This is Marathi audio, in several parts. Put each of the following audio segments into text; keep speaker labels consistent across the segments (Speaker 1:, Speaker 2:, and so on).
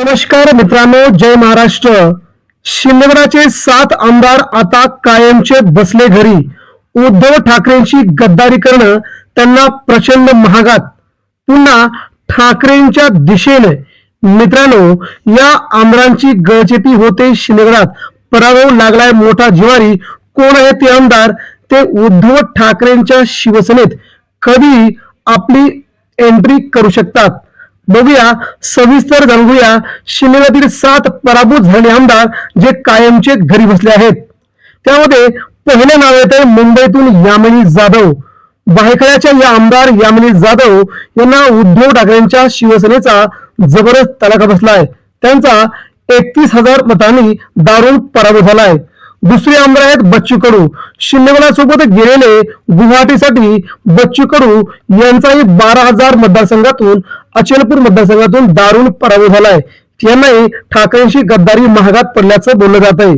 Speaker 1: नमस्कार मित्रांनो जय महाराष्ट्र. शिंदेगडाचे सात आमदार आता कायमचे बसले घरी. उद्धव ठाकरेंची गद्दारी करणं त्यांना प्रचंड महागात. पुन्हा ठाकरेंच्या दिशेने. मित्रांनो या आमदारांची गळचेपी होते शिंदेगडात. पराभव लागलाय मोठा जिवारी. कोण आहे ते आमदार? ते उद्धव ठाकरेंच्या शिवसेनेत. कधी आपली एंट्री करू शकतात? बघूया सविस्तर जाणून शिमल्यातील सात पराभूत झालेले आमदार जे कायमचे घरी बसले आहेत. त्यामध्ये पहिले नाव येते मुंबईतून यामिनी जाधव. बाहेकड्याच्या या आमदार यामिनी जाधव यांना उद्धव ठाकरेंच्या शिवसेनेचा जबरदस्त तडाखा बसलाय. त्यांचा एकतीस हजार मतांनी दारुण पराभव झालाय. दुसरे आमदार आहेत बच्चू कडू. शिंदेगडासोबत गेलेले गुवाहाटीसाठी बच्चू कडू यांचाही बारा हजार मतदारसंघातून अचलपूर मतदारसंघातून दारुण पराभव झालाय. यांनाही ठाकरेंशी गद्दारी महागात पडल्याचं बोललं जात आहे.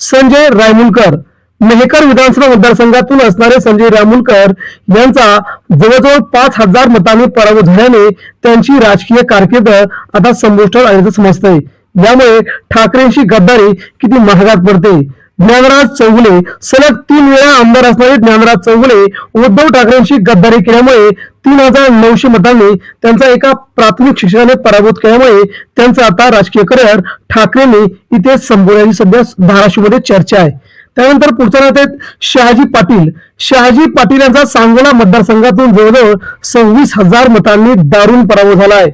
Speaker 1: संजय रायमुलकर मेहकर विधानसभा मतदारसंघातून असणारे संजय रामुलकर यांचा जवळजवळ पाच हजार मतांनी पराभव झाल्याने त्यांची राजकीय कारकीर्द आता संपुष्टात आल्याचं समजतंय. यामुळे ठाकरेंची गद्दारी किती महागात पडते? ज्ञानराज चौगुले सलग तीन वेळा आमदार असणारे ज्ञानराज चौगुले उद्धव ठाकरेंची गद्दारी केल्यामुळे तीन हजार नऊशे मतांनी त्यांचा एका प्राथमिक शिक्षकाने पराभूत केल्यामुळे त्यांचं आता राजकीय करिअर ठाकरेंनी इथे संपवण्याची सध्या धाराशिवमध्ये चर्चा आहे. त्यानंतर पुढच्या आहेत शहाजी पाटील. शहाजी पाटील यांचा सांगोला मतदारसंघातून जवळजवळ सव्वीस हजार मतांनी दारुण पराभव झाला आहे.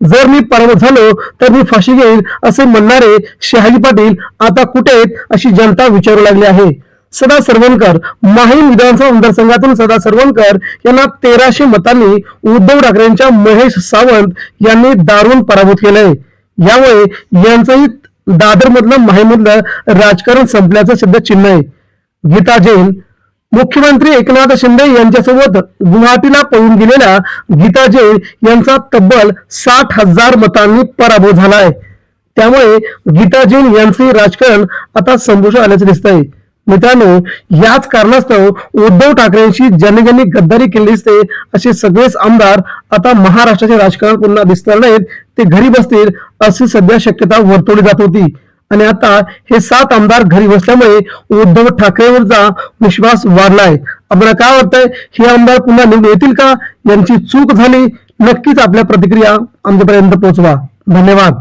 Speaker 1: जर मी पराभूत झालो तर मी फाशी घेईन असे म्हणणारे शहाजी पाटील आता कुठे आहेत अशी जनता विचारू लागली आहे. सदा सरवणकर माहीम विधानसभा मतदारसंघातून सदा सरवणकर यांना तेराशे मतांनी उद्धव ठाकरेंच्या महेश सावंत यांनी दारुण पराभूत केलंय. यामुळे यांचंही दादर मधलं माहीमधलं राजकारण संपल्याचं सध्या चिन्ह आहे. गीता जैन मुख्यमंत्री एकनाथ शिंदे यांच्यासोबत गुवाहाटीला पळून गेलेल्या गीता जैन यांचा तब्बल साठ हजार मतांनी पराभव झालाय. त्यामुळे गीता जैन यांचे राजकारण आता संपुष्टात आल्याचं दिसतंय. मित्रांनो याच कारणास्तव उद्धव ठाकरेंशी ज्यांनी ज्यांनी गद्दारी केली दिसते असे सगळेच आमदार आता महाराष्ट्राचे राजकारण पुन्हा दिसणार नाहीत. ते घरी बसतील अशी सध्या शक्यता वर्तवली जात होती. आणि आता हे सात आमदार घरी बसल्यामुळे उद्धव ठाकरेंवरचा विश्वास वाढलाय. आपल्याला काय वाटतंय हे आमदार पुन्हा निवडून येतील का? यांची चूक झाली नक्कीच आपल्या प्रतिक्रिया आमच्यापर्यंत पोहोचवा. धन्यवाद.